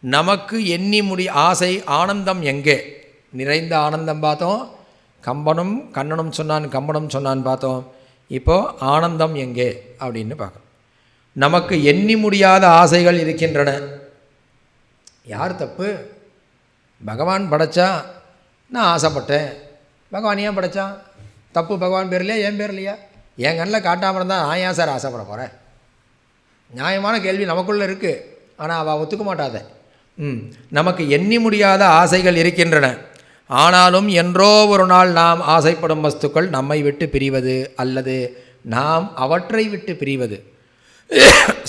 நமக்கு எண்ணி முடி ஆசை ஆனந்தம் எங்கே? நிறைந்த ஆனந்தம் பார்த்தோம். கம்பனும் கண்ணனும் சொன்னான் கம்பனும் சொன்னான் பார்த்தோம். இப்போது ஆனந்தம் எங்கே? அப்படின்னு பார்க்கணும். நமக்கு எண்ணி முடியாத ஆசைகள் இருக்கின்றன. யார் தப்பு? பகவான் படைச்சா நான் ஆசைப்பட்டேன். பகவான் ஏன் படைச்சான் தப்பு பகவான் பேர் இல்லையா? என் பேர் இல்லையா? என் கண்ணில் காட்டாமல் இருந்தால் நான் ஏன் சார் ஆசைப்பட போகிறேன் நியாயமான கேள்வி நமக்குள்ளே இருக்குது ஆனால் அவள் ஒத்துக்க மாட்டாத. நமக்கு எண்ணி முடியாத ஆசைகள் இருக்கின்றன. ஆனாலும் என்றோ ஒரு நாள் நாம் ஆசைப்படும் வஸ்துக்கள் நம்மை விட்டு பிரிவது அல்லது நாம் அவற்றை விட்டு பிரிவது.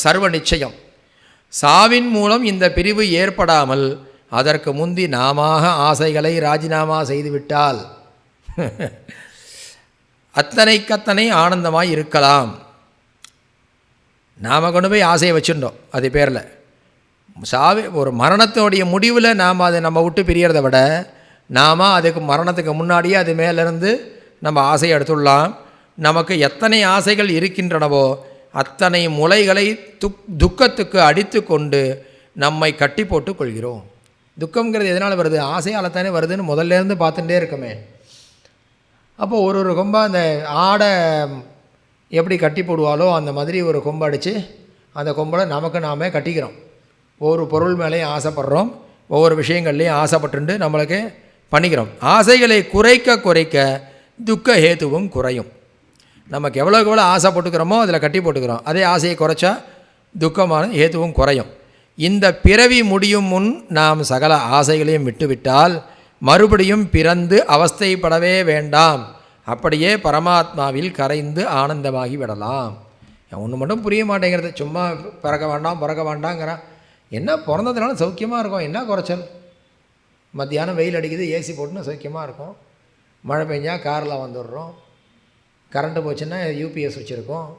சர்வ நிச்சயம். சாவின் மூலம் இந்த பிரிவு ஏற்படாமல் அதற்கு முந்தி நாம ஆசைகளை ராஜினாமா செய்துவிட்டால் அத்தனைக்கத்தனை ஆனந்தமாக இருக்கலாம். நாம் கொண்டு போய் ஆசையை வச்சுட்டோம் அது பேரில். சாவி ஒரு மரணத்தினுடைய முடிவில் நாம் அதை நம்ம விட்டு பிரியறத விட நாம் அதுக்கு மரணத்துக்கு முன்னாடியே அது மேலேருந்து நம்ம ஆசையை எடுத்துடலாம். நமக்கு எத்தனை ஆசைகள் இருக்கின்றனவோ அத்தனை முளைகளை துக் துக்கத்துக்கு அடித்து கொண்டு நம்மை கட்டி போட்டு கொள்கிறோம். துக்கங்கிறது எதனால் வருது? ஆசையால் தானே வருதுன்னு முதல்லேருந்து பார்த்துட்டே இருக்கமே. அப்போது ஒரு ஒரு கொம்பை அந்த ஆடை எப்படி கட்டி போடுவாலோ அந்த மாதிரி ஒரு கொம்பை அடித்து அந்த கொம்பில் நமக்கு நாமே கட்டிக்கிறோம். ஒவ்வொரு பொருள் மேலேயும் ஆசைப்படுறோம். ஒவ்வொரு விஷயங்கள்லையும் ஆசைப்பட்டுண்டு நம்மளுக்கு பண்ணிக்கிறோம். ஆசைகளை குறைக்க குறைக்க துக்க ஹேத்துவும் குறையும். நமக்கு எவ்வளோக்கு எவ்வளோ ஆசைப்பட்டுக்கிறோமோ அதில் கட்டி போட்டுக்கிறோம். அதே ஆசையை குறைச்சா துக்கமான ஹேத்துவும் குறையும். இந்த பிறவி முடியும் முன் நாம் சகல ஆசைகளையும் விட்டுவிட்டால் மறுபடியும் பிறந்து அவஸ்தைப்படவே வேண்டாம். அப்படியே பரமாத்மாவில் கரைந்து ஆனந்தமாகி விடலாம். ஒன்று மட்டும் புரிய மாட்டேங்கிறது. சும்மா பிறக்க வேண்டாம் பிறக்க வேண்டாங்கிறான். என்ன பிறந்ததுனால சௌக்கியமாக இருக்கும். என்ன குறைச்சல்? மத்தியானம் வெயில் அடிக்குது ஏசி போட்டுன்னு சௌக்கியமாக இருக்கும். மழை பெஞ்சால் காரில் வந்துடுறோம். கரண்ட்டு போச்சுன்னா யூபிஎஸ் வச்சுருக்கோம்.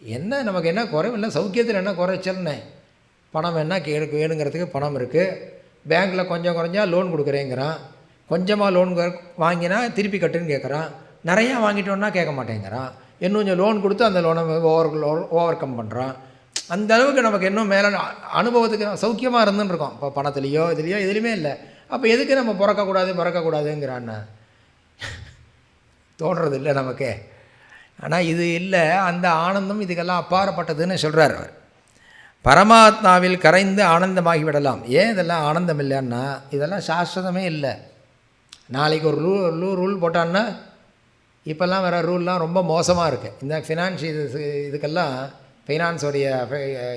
என்ன நமக்கு என்ன குறைவில்லை சௌக்கியத்தில் என்ன குறைச்சல்னே? பணம் என்ன கேளுக்கு வேணுங்கிறதுக்கு பணம் இருக்குது பேங்க்கில் கொஞ்சம் குறைஞ்சா லோன் கொடுக்குறேங்கிறான். கொஞ்சமாக லோன் வாங்கினா திருப்பி கட்டுன்னு கேட்குறான் நிறையா வாங்கிட்டோன்னா கேட்க மாட்டேங்கிறான். இன்னும் கொஞ்சம் லோன் கொடுத்து அந்த லோனை ஓவர் ஓவர் கம் பண்ணுறான் அந்த அளவுக்கு நமக்கு இன்னும் மேலே அனுபவத்துக்கு சௌக்கியமாக இருந்துன்னு இருக்கோம் இப்போ பணத்துலேயோ இதுலேயோ எதுலேயுமே இல்லை. அப்போ எதுக்கு நம்ம பிறக்கக்கூடாது பிறக்கக்கூடாதுங்கிறான்னு தோன்றது இல்லை நமக்கு. ஆனால் இது இல்லை அந்த ஆனந்தம் இதுக்கெல்லாம் அப்பாறப்பட்டதுன்னு சொல்கிறார் அவர். பரமாத்மாவில் கரைந்து ஆனந்தமாகி விடலாம் ஏன் இதெல்லாம் ஆனந்தம் இல்லைன்னா இதெல்லாம் சாஸ்வதமே இல்லை. நாளைக்கு ஒரு ரூ ரூ ரூல் போட்டான்னா இப்போல்லாம் வர ரூல்லாம் ரொம்ப மோசமாக இருக்குது இந்த ஃபினான்ஷியல் இது இதுக்கெல்லாம் ஃபைனான்ஸோடைய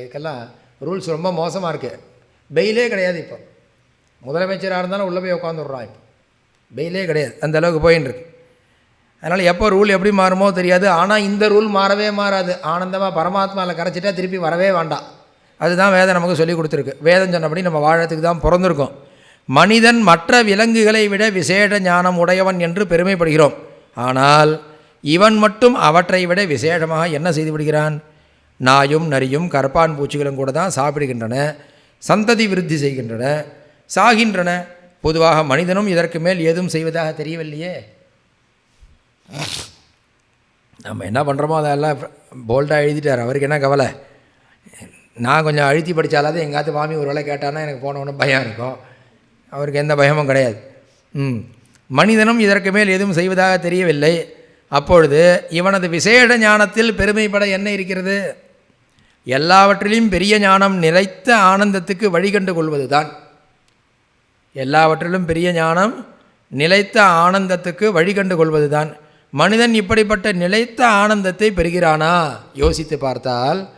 இதுக்கெல்லாம் ரூல்ஸ் ரொம்ப மோசமாக இருக்குது பெயிலே கிடையாது இப்போ. முதலமைச்சராக இருந்தாலும் உள்ளே போய் உட்காந்துடுறான் இப்போ. பெயிலே கிடையாது. அந்த அளவுக்கு போயின்னு இருக்கு. அதனால் எப்போ ரூல் எப்படி மாறுமோ தெரியாது. ஆனால் இந்த ரூல் மாறவே மாறாது. ஆனந்தமாக பரமாத்மாவில் கரைச்சிட்டா திருப்பி வரவே வேண்டாம். அதுதான் வேதம் நமக்கு சொல்லி கொடுத்துருக்கு. வேதம் சொன்னபடி நம்ம வாழறதுக்கு தான் பிறந்திருக்கோம். மனிதன் மற்ற விலங்குகளை விட விசேட ஞானம் உடையவன் என்று பெருமைப்படுகிறோம். ஆனால் இவன் மட்டும் அவற்றை விட விசேஷமாக என்ன செய்து விடுகிறான்? நாயும் நரியும் கரப்பான் பூச்சிகளும் கூட தான் சாப்பிடுகின்றன சந்ததி விருத்தி செய்கின்றன சாகின்றன. பொதுவாக மனிதனும் இதற்கு மேல் ஏதும் செய்வதாக தெரியவில்லையே. நம்ம என்ன பண்ணுறோமோ அதெல்லாம் போல்டாக எழுதிட்டார். அவருக்கு என்ன கவலை? நான் கொஞ்சம் அழுத்தி படித்தாலாவது எங்காவது மாமி ஒரு வேலை கேட்டானா எனக்கு போன பயம் இருக்கும். அவருக்கு எந்த பயமும் கிடையாது. ம். மனிதனும் இதற்கு மேல் எதுவும் செய்வதாக தெரியவில்லை. அப்பொழுது இவனது விசேட ஞானத்தில் பெருமைப்பட என்ன இருக்கிறது? எல்லாவற்றிலும் பெரிய ஞானம் நிலைத்த ஆனந்தத்துக்கு வழிகண்டு கொள்வது தான் எல்லாவற்றிலும் பெரிய ஞானம் நிலைத்த ஆனந்தத்துக்கு வழிகண்டு கொள்வது தான் மனிதன் இப்படிப்பட்ட நிலைத்த ஆனந்தத்தை பெறுகிறானா? யோசித்து பார்த்தால்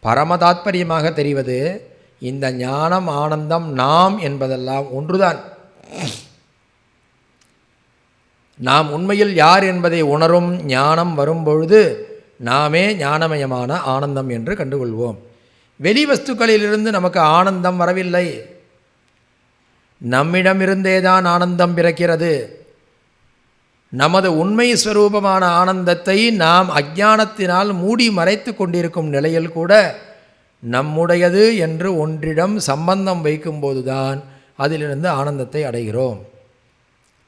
பரம தாத்பரியமாக தெரிவது இந்த ஞானம் ஆனந்தம் நாம் என்பதெல்லாம் ஒன்றுதான். நாம் உண்மையில் யார் என்பதை உணரும் ஞானம் வரும்பொழுது நாமே ஞானமயமான ஆனந்தம் என்று கண்டுகொள்வோம். வெளி வஸ்துக்களிலிருந்து நமக்கு ஆனந்தம் வரவில்லை. நம்மிடமிருந்தே தான் ஆனந்தம் பிறக்கிறது. நமது உண்மை ஸ்வரூபமான ஆனந்தத்தை நாம் அஜானத்தினால் மூடி மறைத்து கொண்டிருக்கும் நிலையில் கூட நம்முடையது என்று ஒன்றிடம் சம்பந்தம் வைக்கும்போதுதான் அதிலிருந்து ஆனந்தத்தை அடைகிறோம்.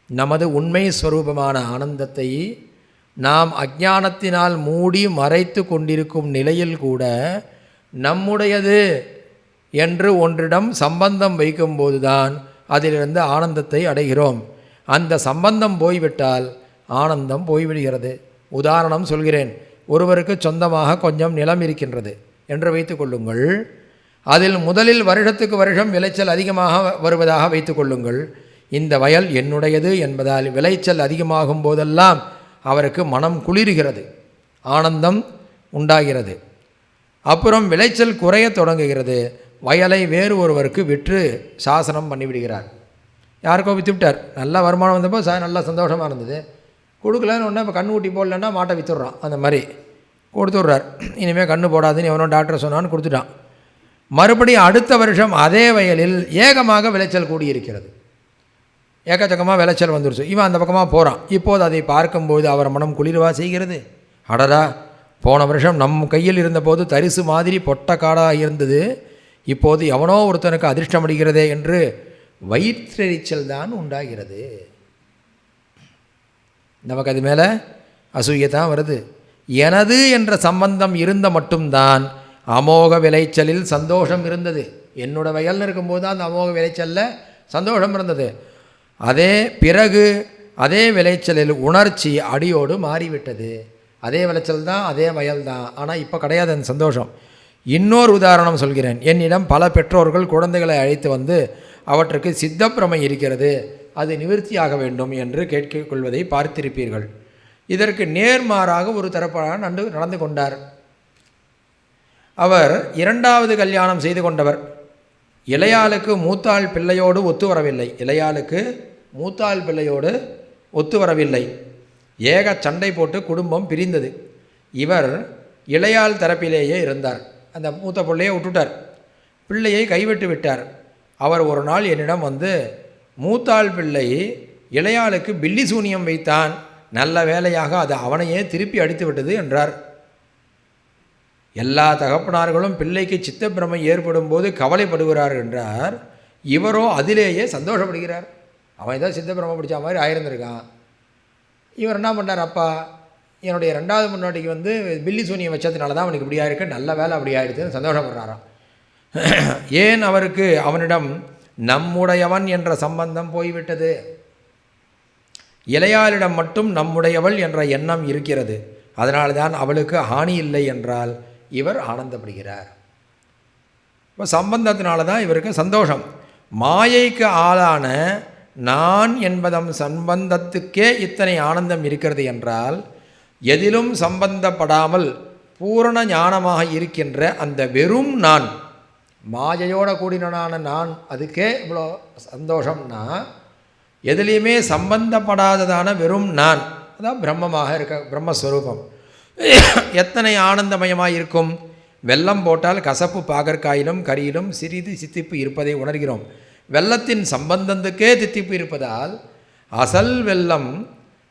நமது உண்மை ஸ்வரூபமான ஆனந்தத்தை நாம் அஜானத்தினால் மூடி மறைத்து கொண்டிருக்கும் நிலையில் கூட நம்முடையது என்று ஒன்றிடம் சம்பந்தம் வைக்கும்போதுதான் அதிலிருந்து ஆனந்தத்தை அடைகிறோம். அந்த சம்பந்தம் போய்விட்டால் ஆனந்தம் போய்விடுகிறது. உதாரணம் சொல்கிறேன். ஒருவருக்கு சொந்தமாக கொஞ்சம் நிலம் இருக்கின்றது என்று வைத்துக்கொள்ளுங்கள் அதில் முதலில் வருடத்துக்கு வருஷம் விளைச்சல் அதிகமாக வருவதாக வைத்துக்கொள்ளுங்கள் இந்த வயல் என்னுடையது என்பதால் விளைச்சல் அதிகமாகும் போதெல்லாம் அவருக்கு மனம் குளிர்கிறது ஆனந்தம் உண்டாகிறது. அப்புறம் விளைச்சல் குறைய தொடங்குகிறது. வயலை வேறு ஒருவருக்கு விற்று சாசனம் பண்ணிவிடுகிறார். யாருக்கோ விற்று விட்டார். நல்ல வருமானம் வந்தப்போ ச நல்லா சந்தோஷமாக இருந்தது. கொடுக்கலன்னு ஒன்று இப்போ கண்ணு ஊட்டி போடலன்னா மாட்டை விற்றுடுறான் அந்த மாதிரி கொடுத்துட்றார். இனிமேல் கண்ணு போடாதுன்னு எவனோ டாக்டர் சொன்னான்னு கொடுத்துட்டான். மறுபடியும் அடுத்த வருஷம் அதே வயலில் ஏகமாக விளைச்சல் கூடியிருக்கிறது. ஏக்கச்சக்கமாக விளைச்சல் வந்துருச்சு. இவன் அந்த பக்கமாக போகிறான் இப்போது அதை பார்க்கும்போது அவர் மனம் குளிர்வா செய்கிறது. அடடா போன வருஷம் நம் கையில் இருந்தபோது தரிசு மாதிரி பொட்ட காடாக இருந்தது. இப்போது எவனோ ஒருத்தனுக்கு அதிர்ஷ்டம் அடிக்கிறதே என்று வயிற்றெரிச்சல் தான் உண்டாகிறது. நமக்கு அது மேலே அசூயை தான் வருது. எனது என்ற சம்பந்தம் இருந்த மட்டும்தான் அமோக விளைச்சலில் சந்தோஷம் இருந்தது. என்னோட வயல்னு இருக்கும்போது தான் அந்த அமோக விளைச்சலில் சந்தோஷம் இருந்தது. அதே பிறகு அதே விளைச்சலில் உணர்ச்சி அடியோடு மாறிவிட்டது. அதே விளைச்சல் தான் அதே வயல் தான். ஆனால் இப்போ கிடையாது அந்த சந்தோஷம். இன்னொரு உதாரணம் சொல்கிறேன். என்னிடம் பல பெற்றோர்கள் குழந்தைகளை அழைத்து வந்து அவற்றுக்கு சித்தப்பிரமை இருக்கிறது. அது நிவர்த்தியாக வேண்டும் என்று கேட்டுக்கொள்வதை பார்த்திருப்பீர்கள். இதற்கு நேர்மாறாக ஒரு தரப்பாக நண்டு நடந்து கொண்டார். அவர் இரண்டாவது கல்யாணம் செய்து கொண்டவர். இளையாளுக்கு மூத்தாள் பிள்ளையோடு ஒத்து வரவில்லை. இளையாளுக்கு மூத்தாள் பிள்ளையோடு ஒத்து வரவில்லை. ஏக சண்டை போட்டு குடும்பம் பிரிந்தது. இவர் இளையாள் தரப்பிலேயே இருந்தார். அந்த மூத்த பிள்ளையை விட்டுட்டார். பிள்ளையை கைவிட்டு விட்டார். அவர் ஒரு நாள் என்னிடம் வந்து மூத்தாள் பிள்ளை இளையாளுக்கு பில்லி சூனியம் வைத்தான். நல்ல வேலையாக அது அவனையே திருப்பி அடித்து விட்டது என்றார். எல்லா தகப்பனார்களும் பிள்ளைக்கு சித்தப்பிரமை ஏற்படும் போது கவலைப்படுகிறார் என்றார். இவரோ அதிலேயே சந்தோஷப்படுகிறார். அவன் ஏதோ சித்தப்பிரமை பிடிச்ச மாதிரி ஆயிருந்திருக்கான். இவர் என்ன பண்ணார் அப்பா? என்னுடைய ரெண்டாவது முன்னாடிக்கு வந்து பில்லி சூனியம் வச்சதுனால தான் அவனுக்கு இப்படி இருக்கு. நல்ல வேலை அப்படி ஆயிடுச்சுன்னு சந்தோஷப்படுறாராம். ஏன் அவருக்கு? அவனிடம் நம்முடையவன் என்ற சம்பந்தம் போய்விட்டது. இளையாளிடம் மட்டும் நம்முடையவள் என்ற எண்ணம் இருக்கிறது. அதனால்தான் அவளுக்கு ஹானி இல்லை என்றால் இவர் ஆனந்தப்படுகிறார். இப்போ சம்பந்தத்தினால தான் இவருக்கு சந்தோஷம். மாயைக்கு ஆளான நான் என்பதம் சம்பந்தத்துக்கே இத்தனை ஆனந்தம் இருக்கிறது என்றால் எதிலும் சம்பந்தப்படாமல் பூரண ஞானமாக இருக்கின்ற அந்த வெறும் நான் மாயையோட கூடினனான நான் அதுக்கே இவ்வளோ சந்தோஷம்னா எதுலேயுமே சம்பந்தப்படாததான வெறும் நான் அதான் பிரம்மமாக இருக்க பிரம்மஸ்வரூபம். எத்தனை ஆனந்தமயமாக இருக்கும் வெல்லம் போட்டால் கசப்பு பாகற்காயிலும் கரியிலும் சிறிது சித்திப்பு இருப்பதை உணர்கிறோம். வெள்ளத்தின் சம்பந்தத்துக்கே தித்திப்பு இருப்பதால் அசல் வெள்ளம்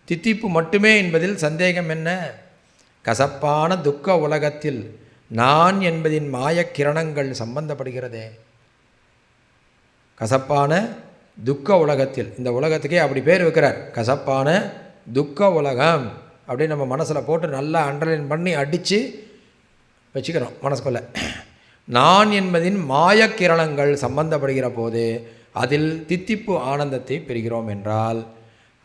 தித்திப்பு மட்டுமே என்பதில் சந்தேகம் என்ன? கசப்பான துக்க உலகத்தில் நான் என்பதின் மாயக்கிரணங்கள் சம்பந்தப்படுகிறதே. கசப்பான துக்க உலகத்தில் இந்த உலகத்துக்கே அப்படி பேர் வைக்கிறார். கசப்பான துக்க உலகம். அப்படின்னு நம்ம மனசில் போட்டு நல்லா அண்டர்லைன் பண்ணி அடித்து வச்சுக்கிறோம் மனசுக்குள்ளே. நான் என்பதின் மாயக்கிரணங்கள் சம்பந்தப்படுகிற போது அதில் தித்திப்பு ஆனந்தத்தை பெறுகிறோம் என்றால்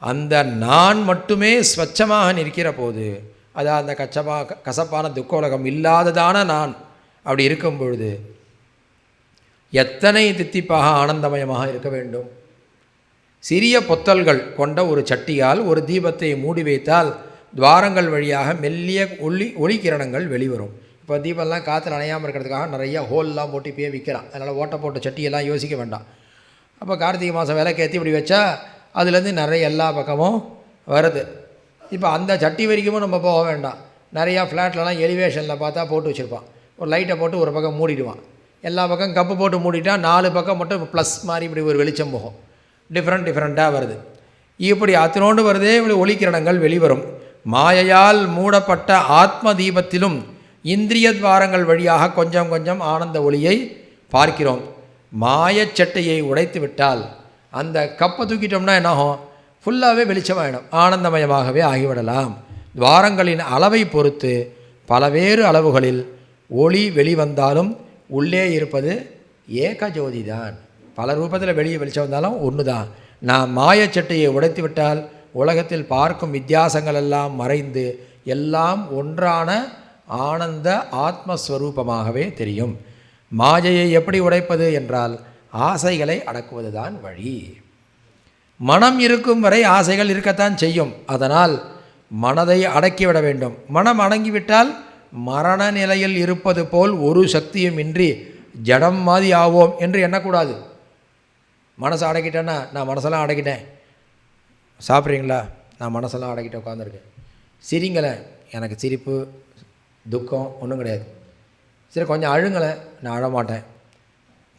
அந்த நான் மட்டுமே ஸ்வச்சமாக நிற்கிற போது அதாவது அந்த கச்சமா கசப்பான துக்க உலகம் இல்லாததான நான் அப்படி இருக்கும் பொழுது எத்தனை தித்திப்பாக ஆனந்தமயமாக இருக்க வேண்டும்? சிறிய பொத்தல்கள் கொண்ட ஒரு சட்டியால் ஒரு தீபத்தை மூடி வைத்தால் துவாரங்கள் வழியாக மெல்லிய ஒளி ஒளிக்கிரணங்கள் வெளிவரும். இப்போ தீபம்லாம் காற்றுல அணையாமல் இருக்கிறதுக்காக நிறைய ஹோல்லாம் போட்டு இப்பயே விற்கிறான் அதனால் ஓட்டை போட்ட சட்டியெல்லாம் யோசிக்க வேண்டாம். அப்போ கார்த்திகை மாதம் விளக்கேற்றி இப்படி வச்சா அதுலேருந்து நிறைய எல்லா பக்கமும் வருது. இப்போ அந்த சட்டி வரைக்கும் நம்ம போக வேண்டாம். நிறையா ஃப்ளாட்லலாம் எலிவேஷனில் பார்த்தா போட்டு வச்சுருப்பான். ஒரு லைட்டை போட்டு ஒரு பக்கம் மூடிடுவான். எல்லா பக்கம் கப்பு போட்டு மூடிட்டால் நாலு பக்கம் மட்டும் ப்ளஸ் மாதிரி இப்படி ஒரு வெளிச்சம் போகும். டிஃப்ரெண்ட் டிஃப்ரெண்ட்டாக வருது. இப்படி அத்தினோண்டு வருதே இப்படி ஒளிக்கிரணங்கள் வெளிவரும். மாயையால் மூடப்பட்ட ஆத்ம தீபத்திலும் இந்திரிய துவாரங்கள் வழியாக கொஞ்சம் கொஞ்சம் ஆனந்த ஒளியை பார்க்கிறோம். மாயச்சட்டையை உடைத்து விட்டால் அந்த கப்பை தூக்கிட்டோம்னா என்னாகும்? ஃபுல்லாகவே வெளிச்சமாயிடும். ஆனந்தமயமாகவே ஆகிவிடலாம். துவாரங்களின் அளவை பொறுத்து பலவேறு அளவுகளில் ஒளி வெளிவந்தாலும் உள்ளே இருப்பது ஏக ஜோதி தான் பல ரூபத்தில் வெளியே வெளிச்சம் வந்தாலும் ஒன்று தான் நான் மாயச்சட்டையை உடைத்து விட்டால் உலகத்தில் பார்க்கும் வித்தியாசங்கள் எல்லாம் மறைந்து எல்லாம் ஒன்றான ஆனந்த ஆத்மஸ்வரூபமாகவே தெரியும். மாயையை எப்படி உடைப்பது என்றால் ஆசைகளை அடக்குவதுதான் வழி. மனம் இருக்கும் வரை ஆசைகள் இருக்கத்தான் செய்யும். அதனால் மனதை அடக்கிவிட வேண்டும். மனம் அடங்கிவிட்டால் மரண நிலையில் இருப்பது போல் ஒரு சக்தியும் இன்றி ஜடம் மாதிரி ஆவோம் என்று எண்ணக்கூடாது. மனசை அடக்கிட்டேன்னா நான் மனசெல்லாம் அடக்கிட்டேன். சாப்பிட்றீங்களா? நான் மனசெல்லாம் அடக்கிட்டு உட்காந்துருக்கேன். சிரிங்களேன் எனக்கு சிரிப்பு துக்கம் ஒன்றும் கிடையாது. சரி கொஞ்சம் அழுங்களேன். நான் அழமாட்டேன்.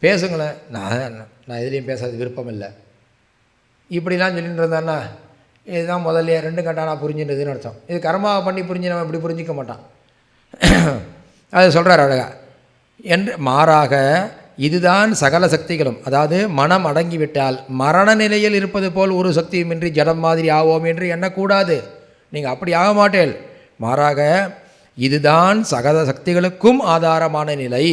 பேசுங்களேன் நான் நான் எதுலேயும் பேசாத விருப்பம் இல்லை. இப்படிலாம் சொல்லிட்டு இருந்தான்னா இதுதான் முதல்ல ரெண்டு கட்டானா புரிஞ்சுன்றதுன்னு அர்த்தம். இது கர்மாவை பண்ணி புரிஞ்சினவன் இப்படி புரிஞ்சிக்க மாட்டான். அது சொல்கிறார் அழகா. என்று மாறாக இதுதான் சகல சக்திகளும். அதாவது மனம் அடங்கிவிட்டால் மரண நிலையில் இருப்பது போல் ஒரு சக்தியுமின்றி ஜடம் மாதிரி ஆவோம் என்று எண்ணக்கூடாது. நீங்கள் அப்படி ஆக மாட்டேன் மாறாக இதுதான் சகல சக்திகளுக்கும் ஆதாரமான நிலை.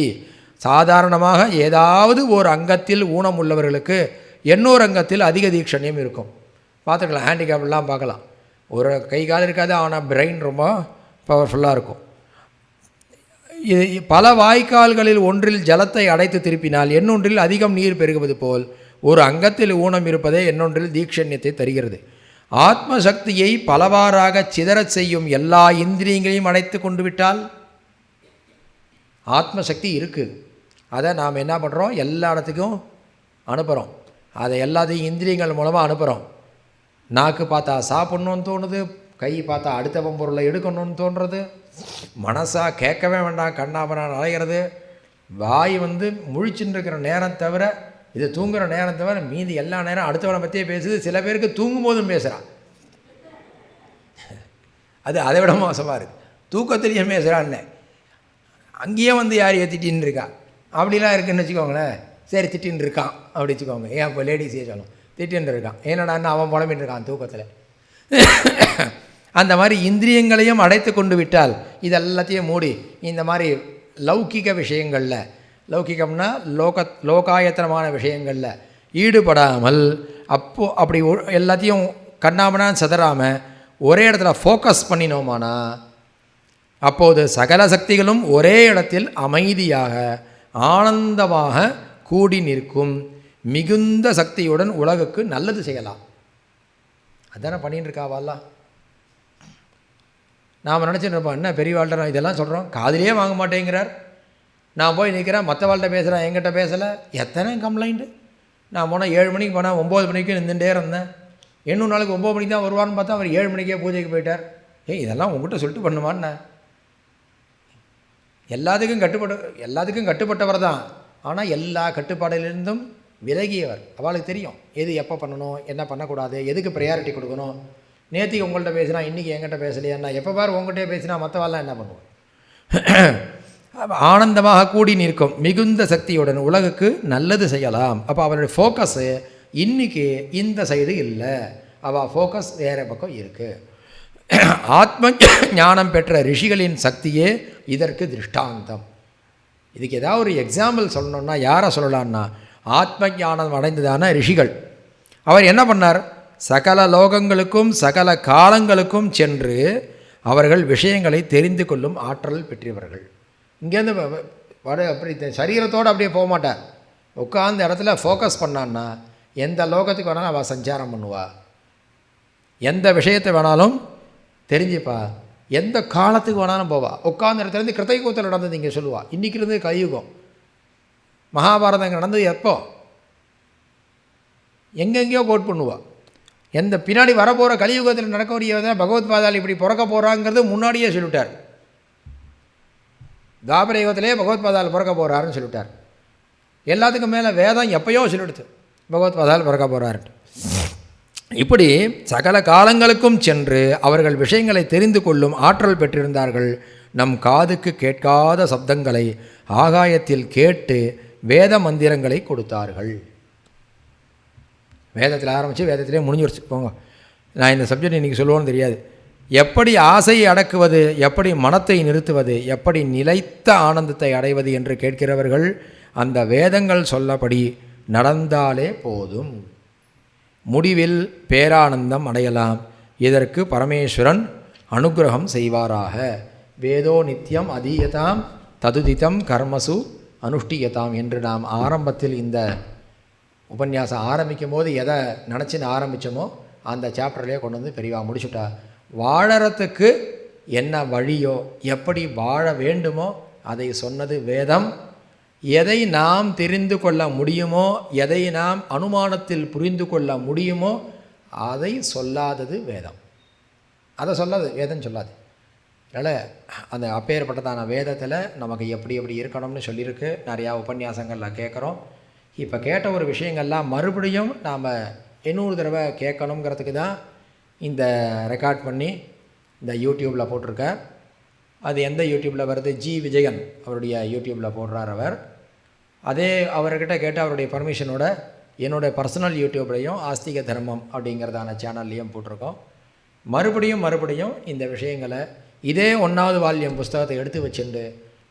சாதாரணமாக ஏதாவது ஒரு அங்கத்தில் ஊனம் உள்ளவர்களுக்கு இன்னொரு அங்கத்தில் அதிக தீட்சணியம் இருக்கும். பார்த்துக்கலாம் ஹேண்டிகேப்லாம் பார்க்கலாம். ஒரு கை கால் இருக்காது ஆனால் பிரெயின் ரொம்ப பவர்ஃபுல்லாக இருக்கும். பல வாய்க்கால்களில் ஒன்றில் ஜலத்தை அடைத்து திருப்பினால் என்னொன்றில் அதிகம் நீர் பெருகுவது போல் ஒரு அங்கத்தில் ஊனம் இருப்பதே என்னொன்றில் தீக்ஷண்யத்தை தருகிறது. ஆத்ம சக்தியை பலவாறாக சிதறச் செய்யும் எல்லா இந்திரியங்களையும் அடைத்து கொண்டு விட்டால் ஆத்ம சக்தி இருக்குது அதை நாம் என்ன பண்ணுறோம் எல்லா இடத்துக்கும் அனுப்புகிறோம் அதை எல்லாத்தையும் இந்திரியங்கள் மூலமாக அனுப்புகிறோம் நாக்கு பார்த்தா சாப்பிட்ணுன்னு தோணுது கை பார்த்தா அடுத்த பம்பொருளை எடுக்கணும்னு தோன்றது. மனசாக கேட்கவே வேண்டாம் கண்ணாபனான் அலைகிறது வாய் வந்து முழிச்சுட்டு இருக்கிற நேரம் தவிர இது தூங்குகிற நேரம் தவிர மீதி எல்லா நேரம் அடுத்தவனை பற்றியே பேசுது. சில பேருக்கு தூங்கும் போதும் பேசுகிறான் அது அதை விட மோசமாக இருக்குது தூக்கத்துலேயும் பேசுகிறான்னு அங்கேயே வந்து யார் திட்டின்னு இருக்கா? அப்படிலாம் இருக்குன்னு வச்சுக்கோங்களேன். சரி திட்டின்னு இருக்கான் அப்படி வச்சுக்கோங்க. ஏன் இப்போ லேடிஸே சொல்லும் திட்டின்னு இருக்கான். என்னடான்னு அவன் புலம்பின்னு இருக்கான் தூக்கத்தில். அந்த மாதிரி இந்திரியங்களையும் அடைத்து கொண்டு விட்டால் இது எல்லாத்தையும் மூடி இந்த மாதிரி லௌகிக விஷயங்களில் லௌகிகம்னா லோக லோகாயத்தனமான விஷயங்களில் ஈடுபடாமல் அப்போ அப்படி எல்லாத்தையும் கண்ணாமனான்னு சிதறாமல் ஒரே இடத்துல ஃபோக்கஸ் பண்ணினோமானா அப்போது சகல சக்திகளும் ஒரே இடத்தில் அமைதியாக ஆனந்தமாக கூடி நிற்கும் மிகுந்த சக்தியுடன் உலகுக்கு நல்லது செய்யலாம். அதானே பண்ணிட்டு இருக்காவாலாம் நாம் நினச்சிருப்போம் என்ன பெரிய வாழ்கிற இதெல்லாம் சொல்கிறோம் காதிலே வாங்க மாட்டேங்கிறார். நான் போய் நிற்கிறேன் மற்றவாள்கிட்ட பேசுகிறேன் என்கிட்ட பேசலை. எத்தனை கம்ப்ளைண்ட்டு நான் போனால் ஏழு மணிக்கு போனால் ஒம்பது மணிக்கு நின்றுட்டே இருந்தேன். இன்னொரு நாளைக்கு ஒம்பது மணிக்கு தான் வருவான்னு பார்த்தா அவர் ஏழு மணிக்கே பூஜைக்கு போயிட்டார். ஏய் இதெல்லாம் உங்ககிட்ட சொல்லிட்டு பண்ணுமான்னு எல்லாத்துக்கும் கட்டுப்பட்டு எல்லாத்துக்கும் கட்டுப்பட்டவர் தான். ஆனால் எல்லா கட்டுப்பாடுலேருந்தும் விலகியவர். அவளுக்கு தெரியும் எது எப்போ பண்ணணும் என்ன பண்ணக்கூடாது எதுக்கு ப்ரையாரிட்டி கொடுக்கணும்? நேற்றுக்கு உங்கள்கிட்ட பேசினா இன்றைக்கி என்கிட்ட பேசலையாண்ணா எப்போ பாரு உங்கள்கிட்டயே பேசினா மற்றவாள்லாம் என்ன பண்ணுவோம் ஆனந்தமாக கூடி நிற்கும் மிகுந்த சக்தியுடன் உலகுக்கு நல்லது செய்யலாம். அப்போ அவருடைய ஃபோக்கஸ்ஸு இன்றைக்கி இந்த சைடு இல்லை. அவள் ஃபோக்கஸ் வேறு பக்கம் இருக்குது ஆத்ம ஞானம் பெற்ற ரிஷிகளின் சக்தியே இதற்கு திருஷ்டாந்தம். இதுக்கு ஏதாவது ஒரு எக்ஸாம்பிள் சொல்லணுன்னா யாரை சொல்லலான்னா ஆத்ம ஞானம் அடைந்ததான ரிஷிகள். அவர் என்ன பண்ணார்? சகல லோகங்களுக்கும் சகல காலங்களுக்கும் சென்று அவர்கள் விஷயங்களை தெரிந்து கொள்ளும் ஆற்றல் பெற்றவர்கள். இங்கேருந்து வர அப்படி சரீரத்தோடு அப்படியே போக மாட்டார். உட்கார்ந்த இடத்துல ஃபோக்கஸ் பண்ணான்னா எந்த லோகத்துக்கு வேணாலும் அவள் சஞ்சாரம் பண்ணுவா. எந்த விஷயத்தை வேணாலும் தெரிஞ்சுப்பா. எந்த காலத்துக்கு வேணாலும் போவா. உட்கார்ந்த இடத்துலேருந்து கிருத்தை கிருத்தைக்கூத்தில் நடந்தது இங்கே சொல்லுவா. இன்றைக்கி இருந்து கலியுகம். மகாபாரதம் இங்க நடந்தது எப்போ? எங்கெங்கேயோ கோட் பண்ணுவாள் எந்த பின்னாடி வரப்போகிற கலியுகத்தில் நடக்கக்கூடிய பகவத் பாதால் இப்படி பிறக்க போகிறாங்கிறது முன்னாடியே சொல்லிட்டார். தாபர யுகத்திலே பகவத் பாதால் பிறக்க போகிறாருன்னு சொல்லிட்டார். எல்லாத்துக்கும் மேலே வேதம் எப்பயோ சொல்லிடுது பகவத் பாதால் பிறக்க போகிறாருன்ட்டு இப்படி சகல காலங்களுக்கும் சென்று அவர்கள் விஷயங்களை தெரிந்து கொள்ளும் ஆற்றல் பெற்றிருந்தார்கள். நம் காதுக்கு கேட்காத சப்தங்களை ஆகாயத்தில் கேட்டு வேத மந்திரங்களை கொடுத்தார்கள். வேதத்தில் ஆரம்பித்து வேதத்திலே முடிஞ்சிருச்சு போங்க. நான் இந்த சப்ஜெக்ட் இன்றைக்கி சொல்லுவோன்னு தெரியாது. எப்படி ஆசையை அடக்குவது எப்படி மனத்தை நிறுத்துவது எப்படி நிலைத்த ஆனந்தத்தை அடைவது என்று கேட்கிறவர்கள் அந்த வேதங்கள் சொல்லபடி நடந்தாலே போதும். முடிவில் பேரானந்தம் அடையலாம். இதற்கு பரமேஸ்வரன் அனுக்கிரகம் செய்வாராக. வேதோ நித்தியம் அதீயதாம் ததுதிதம் கர்மசு அனுஷ்டியதாம் என்று நாம் ஆரம்பத்தில் இந்த உபன்யாசம் ஆரம்பிக்கும் போது எதை நினச்சின்னு ஆரம்பித்தோமோ அந்த சாப்டர்லேயே கொண்டு வந்து பெரியவா முடிச்சுட்டா. வாழறதுக்கு என்ன வழியோ எப்படி வாழ வேண்டுமோ அதை சொன்னது வேதம். எதை நாம் தெரிந்து கொள்ள முடியுமோ எதை நாம் அனுமானத்தில் புரிந்து கொள்ள முடியுமோ அதை சொல்லாதது வேதம். அதை சொல்லாது வேதம் சொல்லாது. அதனால் அந்த அப்பேற்பட்டதான வேதத்தில் நமக்கு எப்படி எப்படி இருக்கணும்னு சொல்லியிருக்கு. நிறையா உபன்யாசங்களில் கேட்குறோம் இப்போ கேட்ட ஒரு விஷயங்கள்லாம் மறுபடியும் நாம் இன்னொரு தடவை கேட்கணுங்கிறதுக்கு தான் இந்த ரெக்கார்ட் பண்ணி இந்த யூடியூப்பில் போட்டிருக்கேன். அது எந்த யூடியூப்பில் வருது? ஜி விஜயன் அவருடைய யூடியூப்பில் போடுறார் அவர். அதே அவர்கிட்ட கேட்டு அவருடைய பர்மிஷனோட என்னுடைய பர்சனல் யூடியூப்லேயும் ஆஸ்திக தர்மம் அப்படிங்கிறதான சேனல்லையும் போட்டிருக்கோம். மறுபடியும் மறுபடியும் இந்த விஷயங்களை இதே ஒன்றாவது வால்யம் புஸ்தகத்தை எடுத்து வச்சுண்டு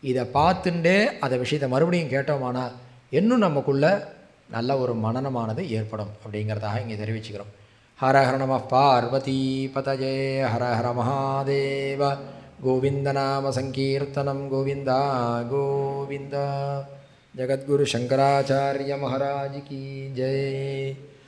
இதை பார்த்துட்டே அந்த விஷயத்தை மறுபடியும் கேட்டோமானா இன்னும் நமக்குள்ள நல்ல ஒரு மனனமானது ஏற்படும் அப்படிங்கிறதாக இங்கே தெரிவிச்சுக்கிறோம். ஹர ஹர நம பார்வதி பதஜே ஹர ஹர மகாதேவ. கோவிந்த நாம சங்கீர்த்தனம் கோவிந்தா கோவிந்தா. ஜகத்குரு சங்கராச்சாரிய மகாராஜ் கி ஜெய்